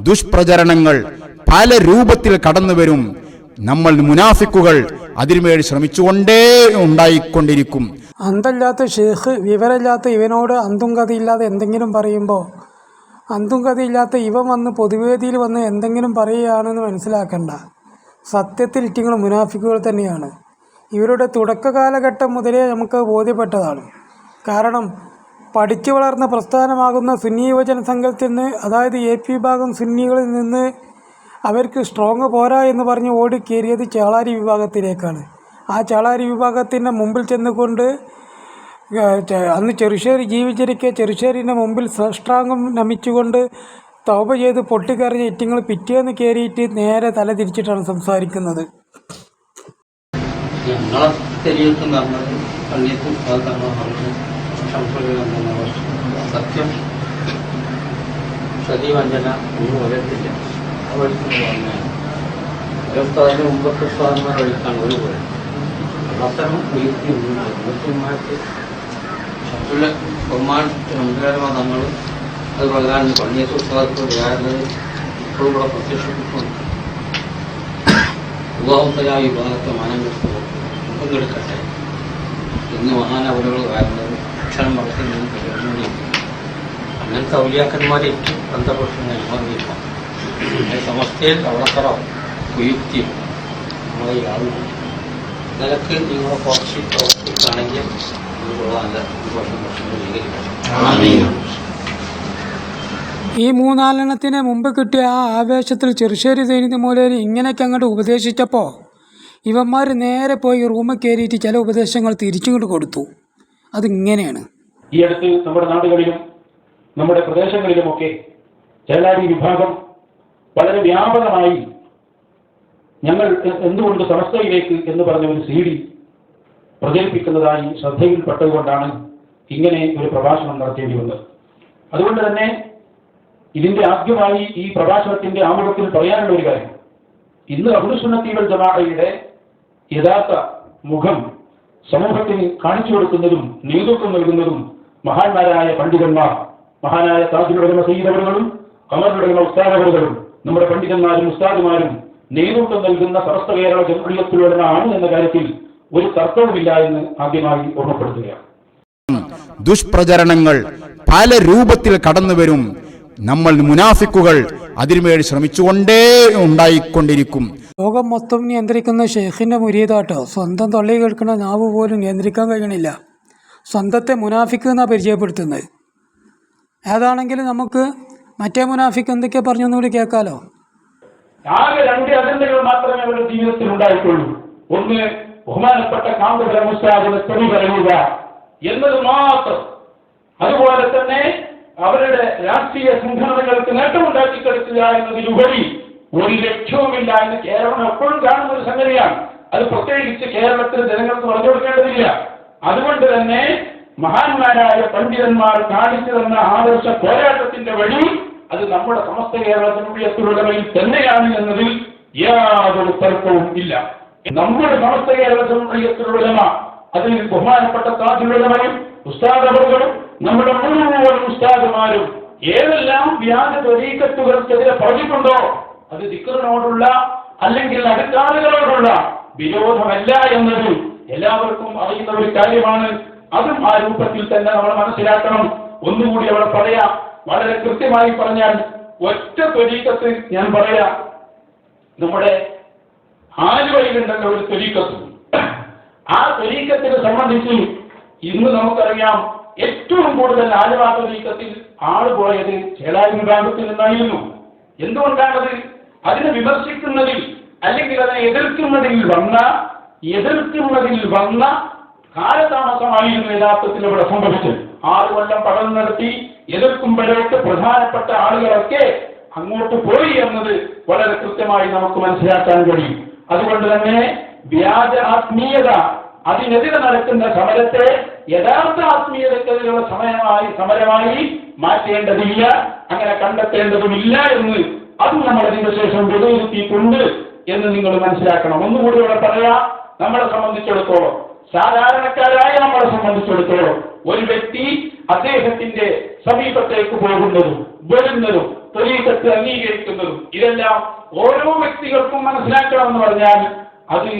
ദുഷ്പ്രചരണങ്ങൾ പല രൂപത്തിൽ കടന്നു വരും. നമ്മൾ മുനാഫിക്കുകൾ അതിനുവേണ്ടി ശ്രമിച്ചുകൊണ്ടേ ഉണ്ടായിക്കൊണ്ടിരിക്കും. അന്തല്ലാത്ത ഷേഖ് വിവരമില്ലാത്ത ഇവനോട് അന്തും കഥയില്ലാതെ എന്തെങ്കിലും പറയുമ്പോൾ അന്തും കഥയില്ലാത്ത ഇവൻ വന്ന് പൊതുവേദിയിൽ വന്ന് എന്തെങ്കിലും പറയുകയാണെന്ന് മനസ്സിലാക്കണ്ട. സത്യത്തിൽ ഇറ്റിങ്ങൾ മുനാഫിക്കുകൾ തന്നെയാണ്. ഇവരുടെ തുടക്ക കാലഘട്ടം മുതലേ നമുക്ക് ബോധ്യപ്പെട്ടതാണ്. കാരണം പഠിച്ചു വളർന്ന പ്രസ്ഥാനമാകുന്ന സുന്നി യുവജന സംഘത്തിൽ നിന്ന് അതായത് എ പി വിഭാഗം സുന്നികളിൽ നിന്ന് അവർക്ക് സ്ട്രോങ് പോരാ എന്ന് പറഞ്ഞ് ഓടിക്കേറിയത് ചേളാരി വിഭാഗത്തിലേക്കാണ്. ആ ചേളാരി വിഭാഗത്തിന്റെ മുമ്പിൽ ചെന്നുകൊണ്ട് അന്ന് ചെറുശ്ശേരി ജീവിച്ചിരിക്കെ ചെറുശ്ശേരിന്റെ മുമ്പിൽ സഷ്ടാംഗം നമിച്ചുകൊണ്ട് തൗപ ചെയ്ത് പൊട്ടിക്കറിഞ്ഞ ഇറ്റിങ്ങൾ പിറ്റേന്ന് കയറിയിട്ട് നേരെ തല തിരിച്ചിട്ടാണ് സംസാരിക്കുന്നത്. ഞങ്ങളെ ശരീരത്തിൽ നടന്നത് കണ്ണീർക്കും തങ്ങൾ സത്യം. സതിവഞ്ജന ഒന്നും വരത്തില്ല. ആ വഴിക്ക് പറഞ്ഞാൽ അതിന് മുമ്പത്തെ സ്വാതന്ത്ര്യം വഴിക്കാണ് ഒരു പോലെ. അത്തരം ഉയർത്തി മുസ്ലിംമാർക്ക് മറ്റുള്ള ബഹുമാനമാ തങ്ങൾ അത് പ്രകാരം പള്ളിയെ സുസ്ഥാനത്ത് വ്യാഴന്നത് ഇപ്പോഴും ഇവിടെ പ്രത്യക്ഷപ്പെട്ടുണ്ട് വിവാഹത്തിലായ വിഭാഗത്തെ മാനം പങ്കെടുക്കട്ടെ ഇന്ന് മഹാനവരുകൾ വരുന്നത് ഭക്ഷണം വളർത്തി നിന്ന് കഴിയുന്നില്ല. അങ്ങനത്തെ ഔലിയാക്കന്മാരെ ഏറ്റവും ബന്ധപ്പെട്ടുന്ന യുവതിയില്ല സമസ്തയിൽ അവളക്കറ കുയുക്തി നമ്മളെ യാതൊരു നിലയ്ക്ക് നിങ്ങളെ കുറച്ച് പ്രവർത്തിക്കുകയാണെങ്കിൽ ഈ മൂന്നാലെണ്ണത്തിന് മുമ്പ് കിട്ടിയ ആ ആവേശത്തിൽ ചെറുശ്ശേരി സൈനിക മൂലേരി ഇങ്ങനെയൊക്കെ അങ്ങോട്ട് ഉപദേശിച്ചപ്പോൾ ഇവന്മാർ നേരെ പോയി റൂമിൽ കയറിയിട്ട് ചില ഉപദേശങ്ങൾ തിരിച്ചു കൊടുത്തു. അതിങ്ങനെയാണ്. ഈ അടുത്ത് നമ്മുടെ നാടുകളിലും നമ്മുടെ പ്രദേശങ്ങളിലുമൊക്കെ ചേലാരി വിഭാഗം വളരെ വ്യാപകമായി ഞങ്ങൾ എന്തുകൊണ്ട് സമസ്തയിലേക്ക് എന്ന് പറഞ്ഞ ഒരു സി ഡി പ്രചരിപ്പിക്കുന്നതായി ശ്രദ്ധയിൽപ്പെട്ടതുകൊണ്ടാണ് ഇങ്ങനെ ഒരു പ്രഭാഷണം നടത്തേണ്ടി വന്നത്. അതുകൊണ്ട് തന്നെ ഇതിന്റെ ആദ്യമായി ഈ പ്രഭാഷണത്തിന്റെ ആമുഖത്തിൽ പറയാനുള്ള ഒരു കാര്യം. ഇന്ന് അബുസുന്നത്തീവൽ ജമാഅയുടെ യഥാർത്ഥ മുഖം സമൂഹത്തിന് കാണിച്ചു കൊടുക്കുന്നതും നേതൃത്വം നൽകുന്നതും മഹാന്മാരായ പണ്ഡിതന്മാർ മഹാനായ താജുലുടമ സയ്യിദവറുകളും കമറുടമ ഉസ്താദവറുകളും നമ്മുടെ പണ്ഡിതന്മാരും ഉസ്താദുമാരും നേതൃത്വം നൽകുന്ന സമസ്ത കേരള ജനപ്രിയത്തിലുള്ളതാണ് എന്ന കാര്യത്തിൽ ഒരു തർക്കവുമില്ല എന്ന് ആദ്യമായി ഓർമ്മപ്പെടുത്തുകയാണ്. ദുഷ്പ്രചരണങ്ങൾ പല രൂപത്തിൽ കടന്നു വരും. നമ്മൾ മുനാഫിക്കുകൾ അതിനുവേണ്ടി ശ്രമിച്ചുകൊണ്ടേ ഉണ്ടായിക്കൊണ്ടിരിക്കും. ലോകം മൊത്തം നിയന്ത്രിക്കുന്ന ഷെയ്ഖിന്റെ മുരീതാട്ടോ. സ്വന്തം തൊള്ളി കേൾക്കുന്ന നാവ് പോലും നിയന്ത്രിക്കാൻ കഴിയണില്ല. സ്വന്തത്തെ മുനാഫിക്ക് എന്നാണ് പരിചയപ്പെടുത്തുന്നത്? ഏതാണെങ്കിലും നമുക്ക് മറ്റേ മുനാഫിക്ക് എന്തൊക്കെ പറഞ്ഞൊന്നുകൂടി കേൾക്കാലോ. രണ്ട് അജണ്ടകൾ മാത്രമേ അവരുടെ ജീവിതത്തിൽ ഉണ്ടായിട്ടുള്ളൂ. ഒന്ന് ബഹുമാനപ്പെട്ട കാന്തപുര പറയുക എന്നത് മാത്രം. അതുപോലെ തന്നെ അവരുടെ രാഷ്ട്രീയ സംഘടനകൾക്ക് നേട്ടമുണ്ടാക്കി കൊടുക്കുക എന്നതിലുപരി ഒരു ലക്ഷ്യവുമില്ല എന്ന് കേരളം എപ്പോഴും കാണുന്ന ഒരു സംഗതിയാണ്. അത് പ്രത്യേകിച്ച് കേരളത്തിലെ ജനങ്ങൾക്ക് പറഞ്ഞു കൊടുക്കേണ്ടതില്ല. അതുകൊണ്ട് തന്നെ മഹാന്മാരായ പണ്ഡിതന്മാർ കാണിച്ചു തന്ന ആദർശ പോരാട്ടത്തിന്റെ വഴി അത് നമ്മുടെ സമസ്ത ജനപ്രിയത്തിലുള്ളവയിൽ തന്നെയാണ് എന്നതിൽ യാതൊരു തർക്കവും ഇല്ല. നമ്മുടെ സമസ്ത കേരള ജനപ്രിയത്തിലുള്ള അതിൽ ബഹുമാനപ്പെട്ട താജുള്ളവരും ഉസ്താദവറുകളും നമ്മുടെ മുഴുവൻ ഉസ്താദുമാരും ഏതെല്ലാം വ്യാജ ത്വരീക്കത്തുകൾക്കെതിരെ പറഞ്ഞിട്ടുണ്ടോ? അത് ദിക്കറിനോടുള്ള അല്ലെങ്കിൽ അടുത്താളുകളോടുള്ള വിരോധമല്ല എന്നത് എല്ലാവർക്കും അറിയുന്ന ഒരു കാര്യമാണ്. അതും ആ രൂപത്തിൽ തന്നെ നമ്മൾ മനസ്സിലാക്കണം. ഒന്നുകൂടി അവിടെ പറയാം. വളരെ കൃത്യമായി പറഞ്ഞാൽ ഒറ്റ ത്വരീക്കത്ത് ഞാൻ പറയാം. നമ്മുടെ ആലുവയിലുണ്ടല്ലോ ഒരു ത്വരീക്കത്ത് ആ ത്വരീക്കത്തിനെ സംബന്ധിച്ച് ഇന്ന് നമുക്കറിയാം ഏറ്റവും കൂടുതൽ ആലുവ ത്വരീക്കത്തിൽ ആൾ പോയത് ചേളാരി വിഭാഗത്തിൽ നിന്നായിരുന്നു. എന്തുകൊണ്ടാണത്? അതിനെ വിമർശിക്കുന്നതിൽ അല്ലെങ്കിൽ അതിനെ എതിർക്കുന്നതിൽ വന്ന എതിർക്കുന്നതിൽ വന്ന കാലതാമസമായിരുന്നു യഥാർത്ഥത്തിൽ ഇവിടെ സംഭവിച്ചത് ആറു കൊല്ലം പഠനം നടത്തി എതിർക്കുമ്പോഴേക്ക് പ്രധാനപ്പെട്ട ആളുകളൊക്കെ അങ്ങോട്ട് പോയി എന്നത് വളരെ കൃത്യമായി നമുക്ക് മനസ്സിലാക്കാൻ കഴിയും. അതുകൊണ്ട് തന്നെ വ്യാജ ആത്മീയത അതിനെതിരെ നടക്കുന്ന സമരത്തെ യഥാർത്ഥ ആത്മീയതക്കെതിരെയുള്ള സമയമായി സമരമായി മാറ്റേണ്ടതില്ല അങ്ങനെ കണ്ടെത്തേണ്ടതുമില്ല എന്ന് അതും നമ്മൾ അതിന്റെ ശേഷം വിലയിരുത്തിയിട്ടുണ്ട് എന്ന് നിങ്ങൾ മനസ്സിലാക്കണം. ഒന്നുകൂടി ഇവിടെ പറയാം നമ്മളെ സംബന്ധിച്ചിടത്തോളം സാധാരണക്കാരായ നമ്മളെ സംബന്ധിച്ചിടത്തോളം ഒരു വ്യക്തി അദ്ദേഹത്തിന്റെ സമീപത്തേക്ക് പോകുന്നതും വരുന്നതും തൊലീക്കത്ത് അംഗീകരിക്കുന്നതും ഇതെല്ലാം ഓരോ വ്യക്തികൾക്കും മനസ്സിലാക്കണം എന്ന് പറഞ്ഞാൽ അത്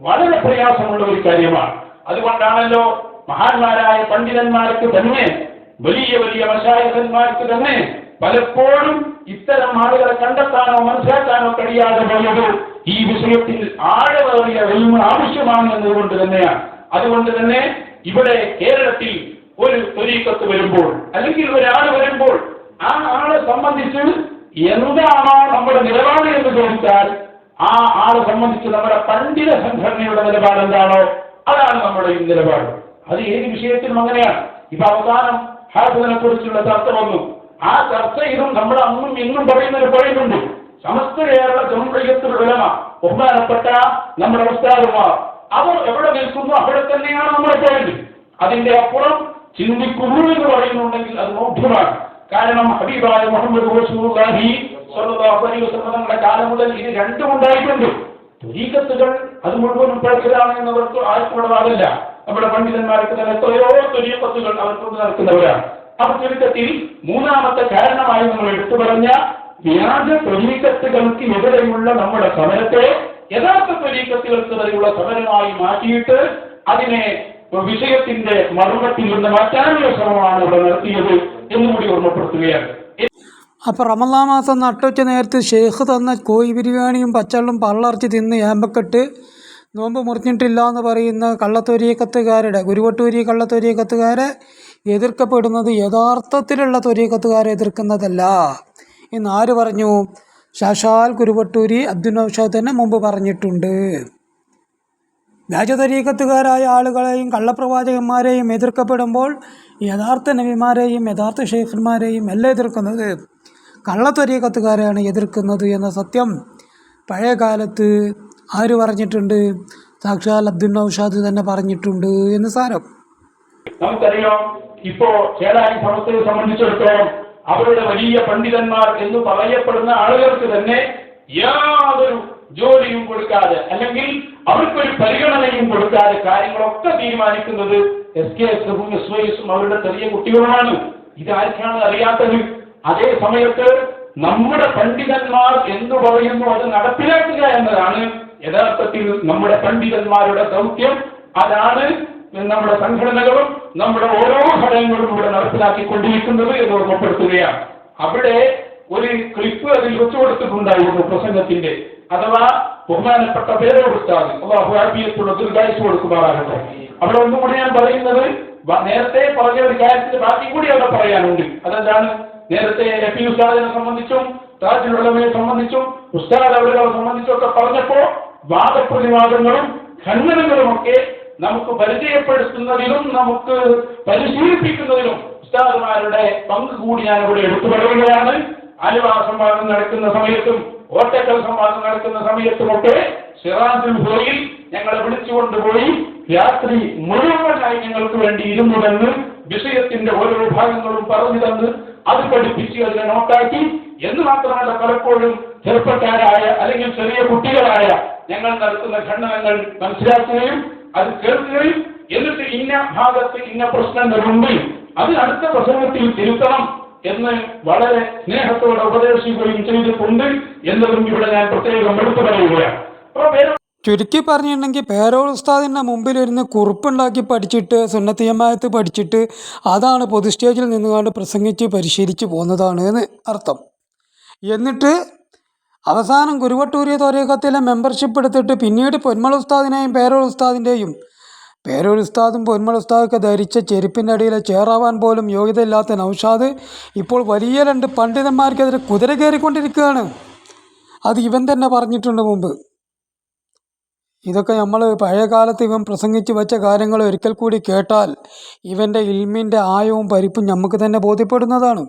വളരെ പ്രയാസമുള്ള ഒരു കാര്യമാണ്. അതുകൊണ്ടാണല്ലോ മഹാന്മാരായ പണ്ഡിതന്മാർക്ക് തന്നെ വലിയ വലിയ വശായകന്മാർക്ക് തന്നെ പലപ്പോഴും ഇത്തരം ആളുകളെ കണ്ടെത്താനോ മനസ്സിലാക്കാനോ കഴിയാതെ പോയത് ഈ വിഷയത്തിൽ ആഴമേറിയ വെല്ലുമ ആവശ്യമാണ് എന്നതുകൊണ്ട് തന്നെയാണ്. അതുകൊണ്ട് തന്നെ ഇവിടെ കേരളത്തിൽ ഒരു തൊരീക്കത്ത് വരുമ്പോൾ അല്ലെങ്കിൽ ഒരാൾ വരുമ്പോൾ ആ ആളെ സംബന്ധിച്ച് എന്താണോ നമ്മുടെ നിലപാട് എന്ന് ചോദിച്ചാൽ ആ ആളെ സംബന്ധിച്ച് നമ്മുടെ പണ്ഡിത സംഘടനയുടെ നിലപാട് എന്താണോ അതാണ് നമ്മുടെ ഈ നിലപാട്. അത് ഏത് വിഷയത്തിലും അങ്ങനെയാണ്. ഇപ്പൊ അവസാനം ഹാഫിദിനെ കുറിച്ചുള്ള ചർച്ച വന്നു. ആ ചർച്ചയിലും നമ്മൾ അന്നും ഇന്നും പറയുന്നൊരു പറയുന്നുണ്ട്. സമസ്ത കേരള ജനപ്രിയത്തിലുള്ള വിലമ ബഹുമാനപ്പെട്ട നമ്മുടെ ഉസ്താദുമാർ. അവർ എവിടെ നിൽക്കുന്നു? അവിടെ തന്നെയാണ് നമ്മുടെ പോയിന്റ് അതിന്റെ അപ്പുറം ചിന്തിക്കുന്നു എന്ന് പറയുന്നുണ്ടെങ്കിൽ അത് ബോധ്യമാണ്. കാരണം ഹബീബായ മുഹമ്മദ് റസൂലുള്ളാഹി സ്വല്ലല്ലാഹു വസല്ലം കാലം മുതൽ ഇത് രണ്ടും ഉണ്ടായിട്ടുണ്ട്. തുരീക്കത്തുകൾ അത് മുഴുവനും പിഴച്ചതാണ് എന്നവർക്ക് ആർക്കും നമ്മുടെ പണ്ഡിതന്മാർക്ക് തന്നെ എത്രയോ തുരീക്കത്തുകൾ അവർക്കൊന്ന് നടക്കുന്നവരാണ്. ആ ചുരുക്കത്തിൽ മൂന്നാമത്തെ കാരണമായി നമ്മൾ എടുത്തു പറഞ്ഞ വ്യാജ ത്വരീക്കത്തുകൾക്ക് എതിരെയുള്ള നമ്മുടെ സമരത്തെ യഥാർത്ഥ ത്വരീക്കത്തുകൾക്ക് എതിരെയുള്ള സമരമായി മാറ്റിയിട്ട് അതിനെ വിഷയത്തിന്റെ മറുപടി നിന്ന് മാറ്റാനുള്ള ശ്രമമാണ് ഇവിടെ നടത്തിയത് എന്നുകൂടി ഓർമ്മപ്പെടുത്തുകയാണ്. അപ്പോൾ റമല്ലാ മാസം നട്ടുച്ച നേരത്ത് ഷെയ്ഖ് തന്ന കോഴി ബിരിയാണിയും പച്ചള്ളും പള്ളർച്ച് തിന്ന് ഏമ്പക്കെട്ട് നോമ്പ് മുറിഞ്ഞിട്ടില്ല എന്ന് പറയുന്ന കള്ളത്തൊരിയക്കത്തുകാരുടെ ഗുരുവട്ടൂരി കള്ളത്തൊരീക്കത്തുകാരെ എതിർക്കപ്പെടുന്നത് യഥാർത്ഥത്തിലുള്ള തൊരീക്കത്തുകാരെ എതിർക്കുന്നതല്ല. എന്ന് ആര് പറഞ്ഞു? ഷാഷാൽ കുരുവട്ടൂരി അബ്ദുൽ നൌഷാദ് തന്നെ മുമ്പ് പറഞ്ഞിട്ടുണ്ട്. വ്യാജതരീക്കത്തുകാരായ ആളുകളെയും കള്ളപ്രവാചകന്മാരെയും എതിർക്കപ്പെടുമ്പോൾ യഥാർത്ഥ നബിമാരെയും യഥാർത്ഥ ഷെയ്ഖന്മാരെയും അല്ല എതിർക്കുന്നത്. കള്ളത്വരീക്കത്തുകാരെയാണ് എതിർക്കുന്നത് എന്ന സത്യം പഴയ കാലത്ത് ആര് പറഞ്ഞിട്ടുണ്ട്? സാക്ഷാൽ അബ്ദുൽ നൌഷാദ് തന്നെ പറഞ്ഞിട്ടുണ്ട് എന്ന് സാരം. നമുക്കറിയാം ഇപ്പോ ചേളാരി സമസ്തയെ സംബന്ധിച്ചിടത്തോളം അവരുടെ വലിയ പണ്ഡിതന്മാർ എന്ന് പറയപ്പെടുന്ന ആളുകൾക്ക് തന്നെ യാതൊരു ജോലിയും കൊടുക്കാതെ അല്ലെങ്കിൽ അവർക്കൊരു പരിഗണനയും കൊടുക്കാതെ കാര്യങ്ങളൊക്കെ തീരുമാനിക്കുന്നത് എസ് കെ എസ് അവരുടെ ചെറിയ കുട്ടികളുമാണ് ഇതാർക്കാണ് അറിയാത്തത്? അതേ സമയത്ത് നമ്മുടെ പണ്ഡിതന്മാർ എന്ന് പറയുന്നു അത് നടപ്പിലാക്കുക എന്നതാണ്. യഥാർത്ഥത്തിൽ നമ്മുടെ പണ്ഡിതന്മാരുടെ ദൗത്യം അതാണ് നമ്മുടെ സംഘടനകളും നമ്മുടെ ഓരോ ഘടകങ്ങളും ഇവിടെ നടപ്പിലാക്കിക്കൊണ്ടിരിക്കുന്നത് എന്ന് ഓർമ്മപ്പെടുത്തുകയാണ്. അവിടെ ഒരു ക്ലിപ്പ് അതിൽ വെച്ചു കൊടുത്തിട്ടുണ്ടായിരുന്നു പ്രസംഗത്തിന്റെ. അഥവാ ബഹുമാനപ്പെട്ട പേരെ കൊടുത്താൽ ആഫിയത്തുള്ള ദീർഘായുസ് കൊടുക്കുമാറാകട്ടെ. അവിടെ ഒന്നും കൂടി ഞാൻ പറയുന്നത് നേരത്തെ പറഞ്ഞ ഒരു കാര്യത്തിന് ബാക്കി കൂടി അവിടെ പറയാനുണ്ട്. അതെന്താണ്? നേരത്തെ എഫ് ഉസ്താദിനെ സംബന്ധിച്ചും താജിലുള്ളവരെ സംബന്ധിച്ചും ഉസ്താദ് അവരുടെ സംബന്ധിച്ചും ഒക്കെ പറഞ്ഞപ്പോ വാദപ്രതിവാദങ്ങളും ഖണ്ഡനങ്ങളുമൊക്കെ നമുക്ക് പരിചയപ്പെടുത്തുന്നതിലും നമുക്ക് പരിശീലിപ്പിക്കുന്നതിലും ഉസ്താദുമാരുടെ പങ്ക് കൂടി ഞാൻ ഇവിടെ എടുത്തു പറയുകയാണ് ആലുവ സംവാദം നടക്കുന്ന സമയത്തും ഓട്ടക്കൽ സംവാദം നടക്കുന്ന സമയത്തുമൊക്കെ സിറാജിൽ പോയി ഞങ്ങളെ വിളിച്ചുകൊണ്ടുപോയി രാത്രി മുഴുവനായി ഞങ്ങൾക്ക് വേണ്ടി ഇരുന്നു തന്ന് വിഷയത്തിന്റെ ഓരോ വിഭാഗങ്ങളും പറഞ്ഞു തന്ന് അത് പഠിപ്പിച്ച് അതിനെ നോട്ടാക്കി. എന്ന് മാത്രമല്ല പലപ്പോഴും ചെറുപ്പക്കാരായ അല്ലെങ്കിൽ ചെറിയ കുട്ടികളായ ഞങ്ങൾ നടത്തുന്ന ഖണ്ഡനങ്ങൾ മനസ്സിലാക്കുകയും അത് കേൾക്കുകയും എന്നിട്ട് ഇന്ന ഭാഗത്ത് ഇന്ന പ്രശ്നങ്ങളുണ്ട് അത് അടുത്ത പ്രസംഗത്തിൽ തിരുത്തണം എന്ന് വളരെ സ്നേഹത്തോടെ ഉപദേശിക്കുകയും ചെയ്തിട്ടുണ്ട് എന്നതും ഇവിടെ ഞാൻ പ്രത്യേകം എടുത്തു പറയുകയാണ്. ചുരുക്കി പറഞ്ഞിട്ടുണ്ടെങ്കിൽ പേരോൾ ഉസ്താദിന്റെ മുമ്പിലിരുന്ന് കുറിപ്പുണ്ടാക്കി പഠിച്ചിട്ട് സുന്നത്തിയമായത്ത് പഠിച്ചിട്ട് അതാണ് പൊതു സ്റ്റേജിൽ നിന്നുകൊണ്ട് പ്രസംഗിച്ച് പരിശീലിച്ച് പോകുന്നതാണ് എന്ന് അർത്ഥം. എന്നിട്ട് അവസാനം ഗുരുവട്ടൂരി തോരേഖത്തിലെ മെമ്പർഷിപ്പ് എടുത്തിട്ട് പിന്നീട് പൊന്മൾ ഉസ്താദിനെയും പേരോൾ ഉസ്താദിന്റെയും പേരോൾ ഉസ്താദും പൊന്മൾ ഉസ്താദൊക്കെ ധരിച്ച ചെരുപ്പിന്റെ അടിയിലെ ചേറാവാൻ പോലും യോഗ്യതയില്ലാത്ത നൗഷാദ് ഇപ്പോൾ വലിയ രണ്ട് പണ്ഡിതന്മാർക്കെതിരെ കുതിര കയറിക്കൊണ്ടിരിക്കുകയാണ്. അത് ഇവൻ തന്നെ പറഞ്ഞിട്ടുണ്ട് മുമ്പ്. ഇതൊക്കെ നമ്മൾ പഴയ കാലത്ത് ഇവൻ പ്രസംഗിച്ച് വെച്ച കാര്യങ്ങൾ ഒരിക്കൽ കൂടി കേട്ടാൽ ഇവന്റെ ഇൽമിന്റെ ആയവും പരിപ്പും നമുക്ക് തന്നെ ബോധ്യപ്പെടുന്നതാണ്.